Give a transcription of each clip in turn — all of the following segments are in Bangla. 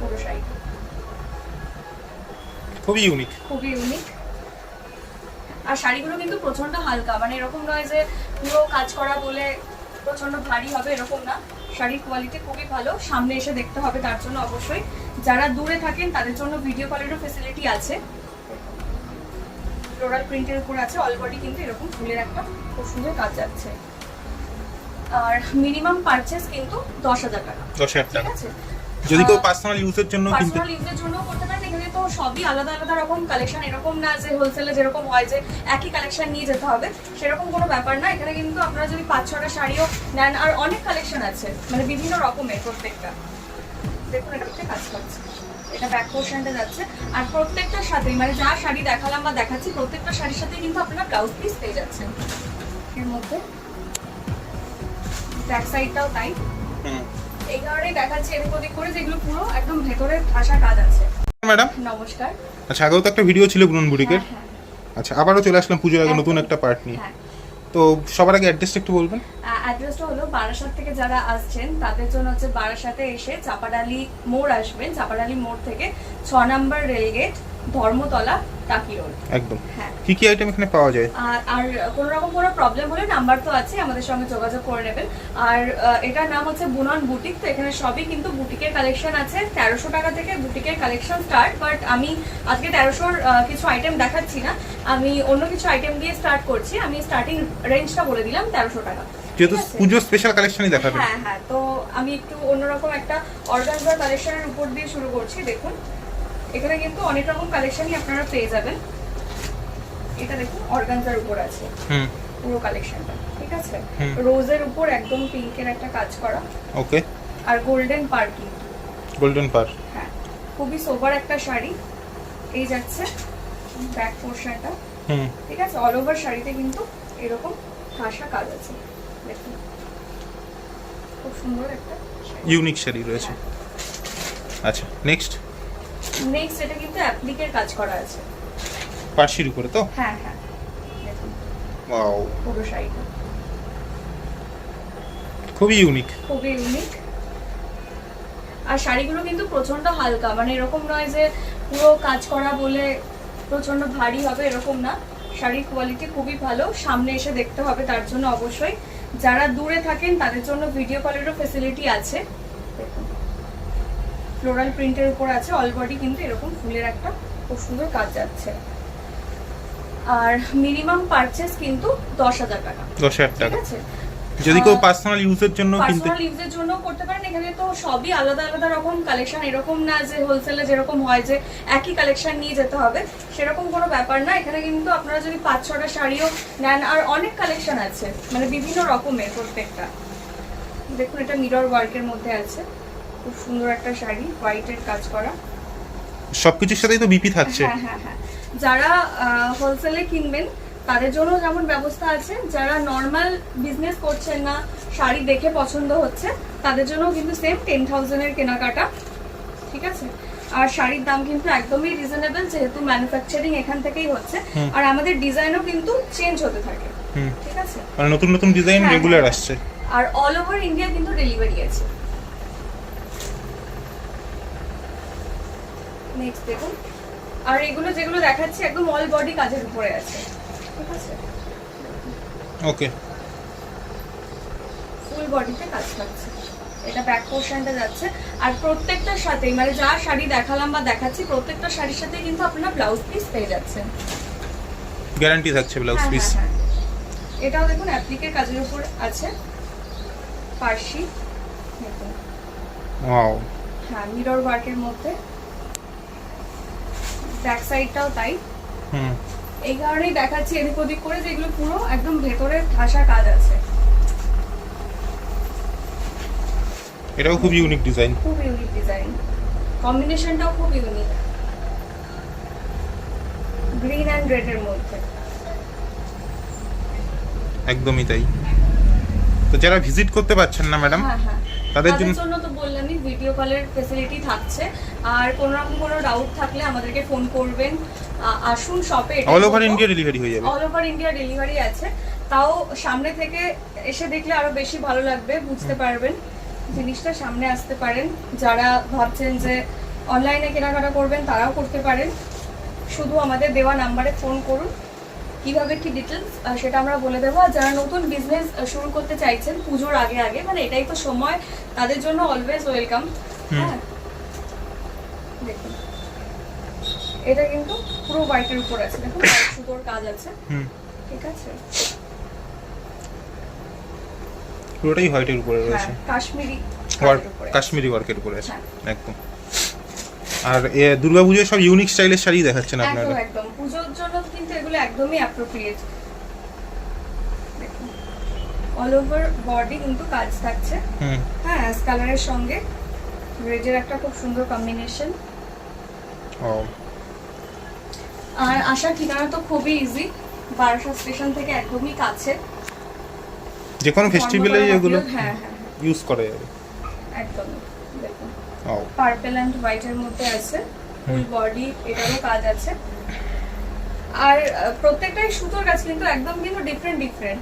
পুরো শাড়ি খুবই ইউনিক খুবই ইউনিক আর শাড়িগুলো কিন্তু প্রচণ্ড হালকা মানে এরকম নয় যে পুরো কাজ করা বলে প্রচণ্ড ভারী হবে এরকম না। শাড়ির কোয়ালিটি খুবই ভালো সামনে এসে দেখতে হবে তার জন্য অবশ্যই। যারা দূরে থাকেন তাদের জন্য ভিডিও কলেরও ফেসিলিটি আছে। ফ্লোরাল প্রিন্টের উপর আছে অল বডি কিন্তু এরকম ফুলের একটা খুব সুন্দর কাজ যাচ্ছে। আর মিনিমাম পারচেস কিন্তু দশ হাজার টাকা। দশ হাজার ঠিক টাকা আছে? যদি কেউ পার্সোনাল ইউজের জন্য কিনতে পার্সোনাল ইউজের জন্য করতে পারেন এখানে তো সবই আলাদা আলাদা রকম কালেকশন এরকম না যে হোলসেলে যেরকম হয় যে একই কালেকশন নিয়ে যেতে হবে সেরকম কোনো ব্যাপার না। এখানে কিন্তু আপনারা যদি পাঁচ ছটা শাড়িও নেন আর অনেক কালেকশন আছে মানে বিভিন্ন রকমের প্রত্যেকটা। দেখুন এটা কাজ করছে। এটা ব্যাক পোর্শনটা যাচ্ছে। আর প্রত্যেকটার সাথেই মানে যা শাড়ি দেখালাম বা দেখাচ্ছি প্রত্যেকটা শাড়ির সাথে কিন্তু আপনারা ব্লাউজ পিস পেয়ে যাচ্ছেন। এর মধ্যে ব্যাক সাইডটাও তাই। এই কারণেই দেখাচ্ছি এদিক ওদিক করে যেগুলো পুরো একদম ভেতরে ঠাসা কাজ আছে। ম্যাডাম? নমস্কার। আচ্ছা আগেও তো একটা ভিডিও ছিল বুটিকের হ্যাঁ, হ্যাঁ, আচ্ছা আবারও চলে আসলাম পুজোর আগে নতুন একটা পার্ট নিয়ে। হ্যাঁ। তো সবার আগে অ্যাড্রেসটা একটু বলবেন। আহ, অ্যাড্রেসটা হলো বারাসাত থেকে যারা আসছেন তাদের জন্য হচ্ছে বারাসাতে এসে চাপাডালি মোড় আসবেন। চাপাডালি মোড় থেকে ছ number rail gate Dharmatala Taki road. একদম। হ্যাঁ। কি কি আইটেম এখানে পাওয়া যায়? আর আর কোনো রকম কোনো প্রবলেম হলে নাম্বার তো আছে আমাদের সঙ্গে যোগাযোগ করে নেবেন। আর এটার নাম হচ্ছে বুনন বুটিক তো এখানে সবই কিন্তু বুটিকের কালেকশন আছে। তেরোশো টাকা থেকে বুটিকের কালেকশন স্টার্ট বাট আমি আজকে তেরোশোর কিছু আইটেম দেখাচ্ছি না। আমি অন্য কিছু আইটেম দিয়ে স্টার্ট করছি। আমি স্টার্টিং রেঞ্জটা বলে দিলাম তেরোশো টাকা। যেহেতু পুজো স্পেশাল কালেকশনই দেখাবেন। হ্যাঁ হ্যাঁ। তো আমি একটু অন্যরকম একটা অর্গানজার কালেকশনের উপর দিয়ে শুরু করছি দেখুন। এখানে কিন্তু অনেক রকম কালেকশনই আপনারা পেয়ে যাবেন। এটা দেখুন অর্গানজার উপর আছে। হুম। পুরো কালেকশনটা ঠিক আছে? রোজের উপর একদম পিঙ্কের একটা কাজ করা। ওকে আর গোল্ডেন পার্কি গোল্ডেন পার হ্যাঁ খুবই সোবার একটা শাড়ি। এই যাচ্ছে ব্যাক পোর্শনটা হুম। ঠিক আছে? অল ওভার শাড়িতে কিন্তু এরকম ঠাসা কাজ আছে। দেখুন। খুব সুন্দর একটা ইউনিক শাড়ি রয়েছে। আচ্ছা নেক্সট নেক্সট এটা কিন্তু অ্যাপ্লিকের কাজ করা আছে। পার্সির উপরে তো? হ্যাঁ হ্যাঁ। ওয়াও পুরো শাড়িটা। খুবই ইউনিক খুবই ইউনিক আর শাড়িগুলো কিন্তু প্রচণ্ড হালকা। মানে এরকম নয় যে পুরো কাজ করা বলে প্রচণ্ড ভারী হবে এরকম না। শাড়ির কোয়ালিটি খুবই ভালো। সামনে এসে দেখতে হবে তার জন্য অবশ্যই। যারা দূরে থাকেন তাদের জন্য ভিডিও কলেরও ফেসিলিটি আছে। ফ্লোরাল প্রিন্টের উপর আছে অল বডি কিন্তু এরকম ফুলের একটা খুব সুন্দর কাজ যাচ্ছে। আর মিনিমাম পারচেস কিন্তু দশ হাজার টাকা। দশ হাজার ঠিক আছে? যদি কেউ পার্সোনাল ইউজের জন্য কিনতে পার্সোনাল ইউজের জন্য করতে পারেন। এখানে তো সবই আলাদা আলাদা রকম কালেকশন এরকম না যে হোলসেলে যেরকম হয় যে একই কালেকশন নিয়ে যেতে হবে। সেরকম কোনো ব্যাপার না। এখানে কিন্তু আপনারা যদি পাঁচ ছটা শাড়িও নেন আর অনেক কালেকশন আছে। মানে বিভিন্ন রকমের প্রত্যেকটা। দেখুন এটা মিরর ওয়ার্কের মধ্যে আছে। খুব সুন্দর একটা শাড়ি হোয়াইটের কাজ করা। সবকিছুর সাথেই তো বিপি থাকছে। হ্যাঁ হ্যাঁ হ্যাঁ যারা হোলসেলে কিনবেন তাদের জন্য যেমন ব্যবস্থা আছে যারা নর্মাল বিজনেস করছেন না শাড়ি দেখে পছন্দ হচ্ছে তাদের জন্য কিন্তু সেম টেন থাউজেন্ডের কেনাকাটা ঠিক আছে? আর শাড়ির দাম কিন্তু একদমই রিজনেবল যেহেতু ম্যানুফ্যাকচারিং এখান থেকেই হচ্ছে। আর আমাদের ডিজাইনও কিন্তু চেঞ্জ হতে থাকে ঠিক আছে? মানে নতুন নতুন ডিজাইন হ্যাঁ, রেগুলার হ্যাঁ। আসছে। আর অল ওভার ইন্ডিয়া কিন্তু ডেলিভারি আছে। নেক্সট দেখুন। আর এগুলো যেগুলো দেখাচ্ছি একদম অল বডি কাজের উপরে আছে। ঠিক আছে? ওকে ফুল বডিতে কাজ থাকছে এটা ব্যাক পোর্শনটা যাচ্ছে। আর প্রত্যেকটার সাথেই মানে যা শাড়ি দেখালাম বা দেখাচ্ছি প্রত্যেকটা শাড়ির সাথে কিন্তু আপনারা ব্লাউজ পিস পেয়ে যাচ্ছেন। গ্যারান্টি থাকছে ব্লাউজ হ্যাঁ, পিস হ্যাঁ, হ্যাঁ। এটাও দেখুন অ্যাপ্লিকের কাজের উপর আছে। পার্সি। দেখুন। ওয়াও হ্যাঁ মিরর ওয়ার্কের মধ্যে। ব্যাক সাইডটাও তাই। হুম। এই কারণেই দেখাচ্ছি এদিক ওদিক করে যেগুলো পুরো একদম ভেতরে ঠাসা কাজ আছে। এটাও খুব ইউনিক ডিজাইন খুব ইউনিক ডিজাইন কম্বিনেশনটাও খুব ইউনিক গ্রিন অ্যান্ড রেড এর মধ্যে। একদমই তাই। তো যারা ভিজিট করতে পারছেন না ম্যাডাম হ্যাঁ তাদের জন্য তো বললামই ভিডিও কলের ফেসিলিটি থাকছে। আর কোনো রকম কোনো ডাউট থাকলে আমাদেরকে ফোন করবেন। আসুন শপে অল ওভার ইন্ডিয়া ডেলিভারি হয়ে যাবে। অল ওভার ইন্ডিয়া ডেলিভারি আছে। তাও সামনে থেকে এসে দেখলে আরও বেশি ভালো লাগবে বুঝতে পারবেন। জিনিসটা সামনে আসতে পারেন। যারা ভাবছেন যে অনলাইনে কেনাকাটা করবেন তারাও করতে পারেন। শুধু আমাদের দেওয়া নাম্বারে ফোন করুন। কীভাবে কি ডিটেলস সেটা আমরা বলে দেবো। আর যারা নতুন বিজনেস শুরু করতে চাইছেন পুজোর আগে আগে মানে এটাই তো সময় তাদের জন্য অলওয়েজ ওয়েলকাম হ্যাঁ? দেখুন। এটা কিন্তু পুরো হোয়াইটের উপর আছে। দেখুন সুতোর কাজ আছে। ঠিক আছে? পুরোটাই হোয়াইটের উপরে হ্যাঁ রয়েছে কাশ্মীরি কাজের উপরে। কাশ্মীরি ওয়ার্কের উপরে আছে। হ্যাঁ। একদম। আর এ দুর্গাপুজোয় সব ইউনিক স্টাইলের শাড়ি দেখাচ্ছেন একদম আপনারা। একদম। পুজোর জন্য কিন্তু এগুলো একদমই অ্যাপ্রোপ্রিয়েট অল ওভার বডি কিন্তু কাজ থাকছে। হ্যাঁ অ্যাশ কালারের সঙ্গে। রেডের একটা খুব সুন্দর কম্বিনেশন ও। আর আসার ঠিকানা তো খুবই ইজি বারাসা স্টেশন থেকে একদমই কাছে। যে কোনো ফেস্টিভ্যালে এগুলো হ্যাঁ হ্যাঁ ইউজ করা যাবে। একদম পার্পেল অ্যান্ড হোয়াইটের মধ্যে আছে ফুল বডি এটারও কাজ আছে। আর প্রত্যেকটাই সুতোর কাজ কিন্তু একদম কিন্তু ডিফারেন্ট ডিফারেন্ট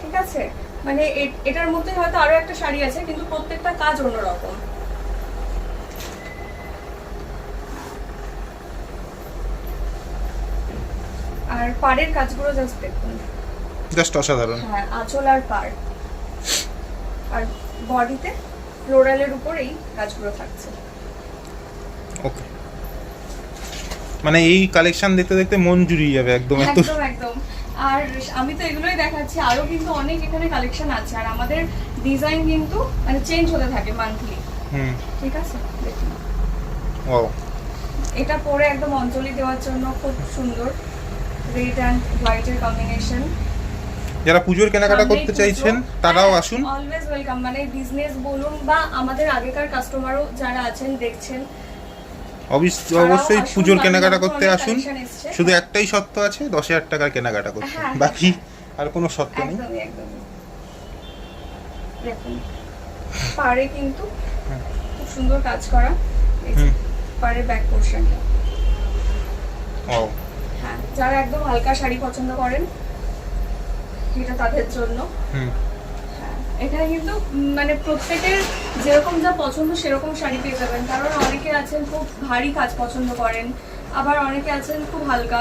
ঠিক আছে? মানে এটার মধ্যে হয়তো আরও একটা শাড়ি আছে কিন্তু প্রত্যেকটা কাজ অন্যরকম। আর পাড়ের কাজগুলো জাস্ট দেখুন। জাস্ট অসাধারণ। হ্যাঁ আঁচল আর পাড়। আর বডিতে? ফ্লোরালের উপরেই কাজগুলো থাকছে। ওকে। মানে এই কালেকশন দেখতে দেখতে মন জুড়িয়ে যাবে একদম একদম একদম। আর আমি তো এগুলোই দেখাচ্ছি। আরও কিন্তু অনেক এখানে কালেকশন আছে। আর আমাদের ডিজাইন কিন্তু মানে চেঞ্জ হতে থাকে মান্থলি হুম। ঠিক আছে? দেখুন। ও এটা পরে একদম অঞ্জলি দেওয়ার জন্য খুব সুন্দর। রেড অ্যান্ড হোয়াইটের কম্বিনেশন যারা পুজোর কেনাকাটা করতে চাইছেন তারাও আসুন। অলওয়েজ ওয়েলকাম মানে বিজনেস বলুন বা আমাদের আগেকার কাস্টমারও যারা আছেন দেখছেন অবশ্যই পুজোর কেনাকাটা করতে আসুন। শুধু একটাই শর্ত আছে দশ হাজার টাকার কেনাকাটা করতে। হ্যাঁ, হ্যাঁ, বাকি আর কোনো শর্ত নেই। দেখুন কিন্তু। খুব সুন্দর কাজ করা। পাড়ে ব্যাক পোর্শনটা ও হ্যাঁ যারা একদম হালকা শাড়ি পছন্দ করেন এটা তাদের জন্য। হ্যাঁ কিন্তু মানে প্রত্যেকের যেরকম যা পছন্দ সেরকম শাড়ি পেয়ে যাবেন। কারণ অনেকে আছেন খুব ভারী কাজ পছন্দ করেন আবার অনেকে আছেন খুব হালকা।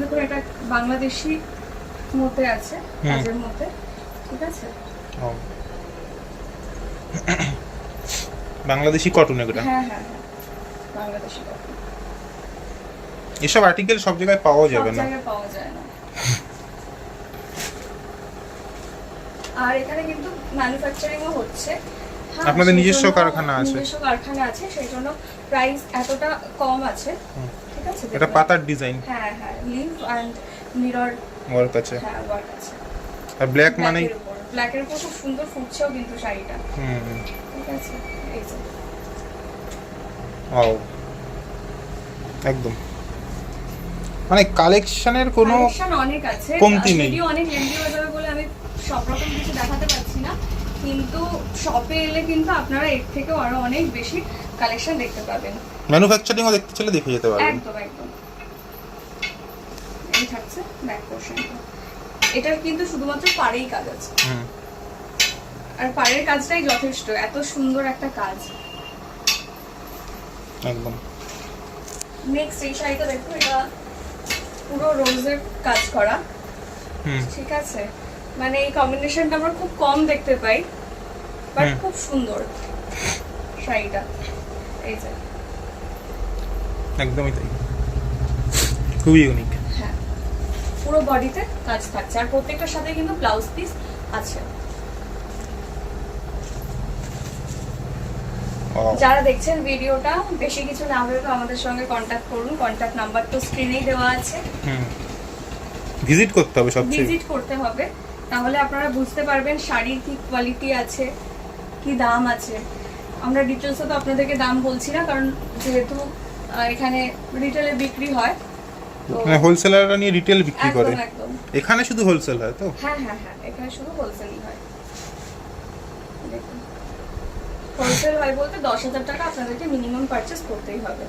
দেখুন এটা বাংলাদেশি মধ্যে আছে কাজের ঠিক আছে? বাংলাদেশি কটন এগুলো? হ্যাঁ হ্যাঁ হ্যাঁ। বাংলাদেশি কাপড় এসব আর্টিকেল সব জায়গায় পাওয়া যাবে না? জায়গায় পাওয়া যায় না। আর এখানে কিন্তু ম্যানুফ্যাকচারিংও হচ্ছে। হ্যাঁ, আপনাদের নিজস্ব কারখানা আছে? নিজস্ব কারখানা আছে সেই জন্য প্রাইস এতটা কম আছে। ঠিক আছে এটা পাতার ডিজাইন হ্যাঁ হ্যাঁ লিভ অ্যান্ড মিরর ওয়ার্ক আছে। হ্যাঁ ওয়ার্ক আছে। আর ব্ল্যাক মানে ব্ল্যাকের উপর। খুব সুন্দর ফুটছেও কিন্তু শাড়িটা। হুম। ঠিক আছে এই যে। ও একদম। মানে কালেকশনের কোনো কালেকশন অনেক আছে। কমতি নেই। ভিডিও অনেক লেন্দি হয়ে যাবে বলে আমি সব রকম কিছু দেখাতে পারছি না কিন্তু শপে এলে কিন্তু আপনারা এর থেকেও আরও অনেক বেশি কালেকশন দেখতে পাবেন। ম্যানুফ্যাকচারিংও দেখতে চলে দেখে যেতে পারবেন। একদম একদম। এই থাকছে ব্যাক পোর্শনটা এটার কিন্তু শুধুমাত্র পাড়েই কাজ আছে। হুম। আর পাড়ের কাজটাই যথেষ্ট এত সুন্দর একটা কাজ। একদম। নেক্সট এই শাড়িটা দেখো এটা পুরো রোজের কাজ করা। হুম। ঠিক আছে? মানে এই কম্বিনেশনটা আমরা খুব কম দেখতে পাই বাট খুব সুন্দর শাড়িটা। এই যে। একদমই তাই। খুবই ইউনিক হ্যাঁ। পুরো বডিতে কাজ থাকছে। আর প্রত্যেকটার সাথে কিন্তু ব্লাউজ পিস আছে। যারা দেখছেন ভিডিওটা বেশি কিছু না হলে তো আমাদের সঙ্গে কন্ট্যাক্ট করুন। কন্ট্যাক্ট নাম্বার তো স্ক্রিনেই দেওয়া আছে। হুম। ভিজিট করতে হবে সবচেয়ে। ভিজিট করতে হবে। তাহলে আপনারা বুঝতে পারবেন শাড়ির কি কোয়ালিটি আছে কি দাম আছে। আমরা ডিটেলসে তো আপনাদেরকে দাম বলছি না কারণ যেহেতু এখানে রিটেলে বিক্রি হয় মানে হোলসেলাররা নিয়ে রিটেল বিক্রি করে। এখানে শুধু হোলসেল হয় তো? হ্যাঁ হ্যাঁ হ্যাঁ এখানে শুধু হোলসেলই হয়। হোলসেল হয় বলতে দশ হাজার টাকা আপনাদেরকে মিনিমাম পারচেস করতেই হবে।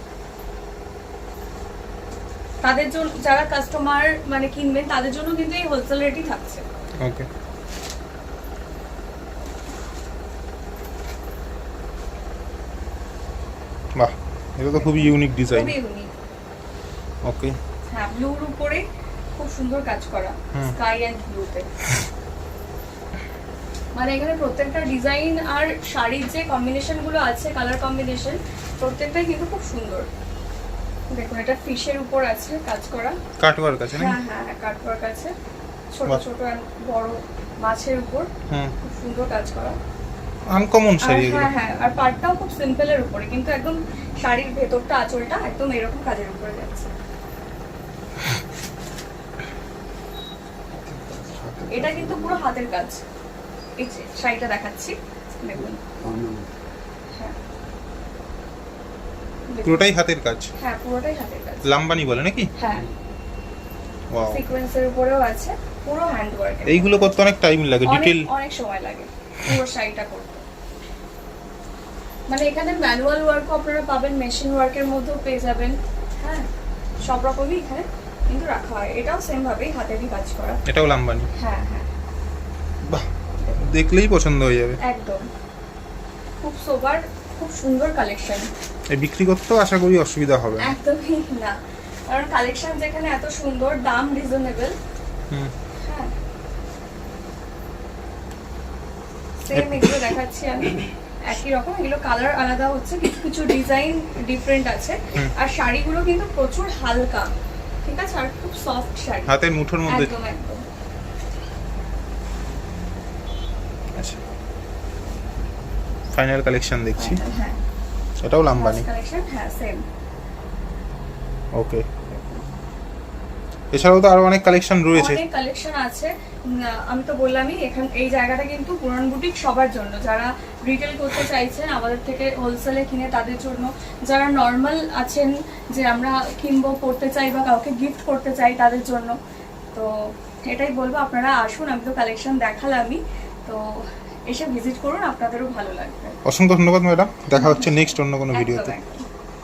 তাদের জন্য যারা কাস্টমার মানে কিনবেন তাদের জন্য কিন্তু এই হোলসেল রেটই থাকছে। ওকে বাহ এটা তো খুবই ইউনিক ডিজাইন ওকে হ্যাঁ ব্লুর উপরে খুব সুন্দর কাজ করা স্কাই অ্যান্ড ব্লুতে মানে এখানে প্রত্যেকটা ডিজাইন আর শাড়ির যে কম্বিনেশনগুলো আছে কালার কম্বিনেশন প্রত্যেকটাই কিন্তু খুব সুন্দর। দেখুন এটা ফিশের উপর আছে কাজ করা। কাটওয়ার্ক আছে হ্যাঁ হ্যাঁ হ্যাঁ কাটওয়ার্ক আছে। ছোট ছোট বড় মাছের উপর খুব সুন্দর কাজ করা। আনকমন শাড়ি হ্যাঁ হ্যাঁ আর পাটটাও খুব সিম্পলের উপরে কিন্তু একদম শাড়ির ভেতরটা আঁচলটা একদম এরকম কাজের উপরে যাচ্ছে। এটা কিন্তু পুরো হাতের কাজ। এই যে শাড়িটা দেখাচ্ছি দেখুন। হ্যাঁ। পুরোটাই হাতের কাজ। হ্যাঁ পুরোটাই হাতের কাজ। লাম্বানি বলে নাকি? হ্যাঁ। সিকোয়েন্সের উপরেও আছে। পুরো হ্যান্ড ওয়ার্ক এইগুলো করতে অনেক টাইম লাগে ডিটেল অনেক সময় লাগে পুরো শাড়িটা করতে। মানে এখানে ম্যানুয়াল ওয়ার্কও আপনারা পাবেন মেশিন ওয়ার্কের মধ্যেও পেয়ে যাবেন হ্যাঁ? সব রকমই এখানে কিন্তু রাখা হয়। এটাও সেম ভাবেই হাতেরই কাজ করা। এটাও লাম্বানি। হ্যাঁ হ্যাঁ। বাহ দেখলেই পছন্দ হয়ে যাবে। একদম। খুব সোবার খুব সুন্দর কালেকশন এই বিক্রি করতেও আশা করি অসুবিধা হবে একদমই না। কারণ কালেকশন যেখানে এত সুন্দর দাম রিজনেবল হুম হ্যাঁ সেম এগুলো দেখাচ্ছি আমি। একই রকম এগুলো কালার আলাদা হচ্ছে কিছু কিছু ডিজাইন ডিফারেন্ট আছে। আর শাড়িগুলো কিন্তু প্রচুর হালকা ঠিক আছে? আর খুব সফট শাড়ি। হাতের মুঠোর মধ্যে। একদম একদম। আচ্ছা। ফাইনাল কালেকশন দেখছি। হ্যাঁ এটাও লাম্বানি কালেকশন হ্যাঁ সেম ওকে এছাড়াও তো আরও অনেক কালেকশন রয়েছে। অনেক কালেকশন আছে। আমি তো বললামই এখান এই জায়গাটা কিন্তু পুরান বুটিক সবার জন্য। যারা রিটেল করতে চাইছেন আমাদের থেকে হোলসেলে কিনে তাদের জন্য। যারা নর্মাল আছেন যে আমরা কিনবো করতে চাই বা কাউকে গিফট করতে চাই তাদের জন্য। তো এটাই বলব আপনারা আসুন আমি তো কালেকশন দেখালামই। তো এসে ভিজিট করুন আপনাদেরও ভালো লাগবে। অসংখ্য ধন্যবাদ ম্যাডাম। দেখা হচ্ছে নেক্সট অন্য কোনো ভিডিওতে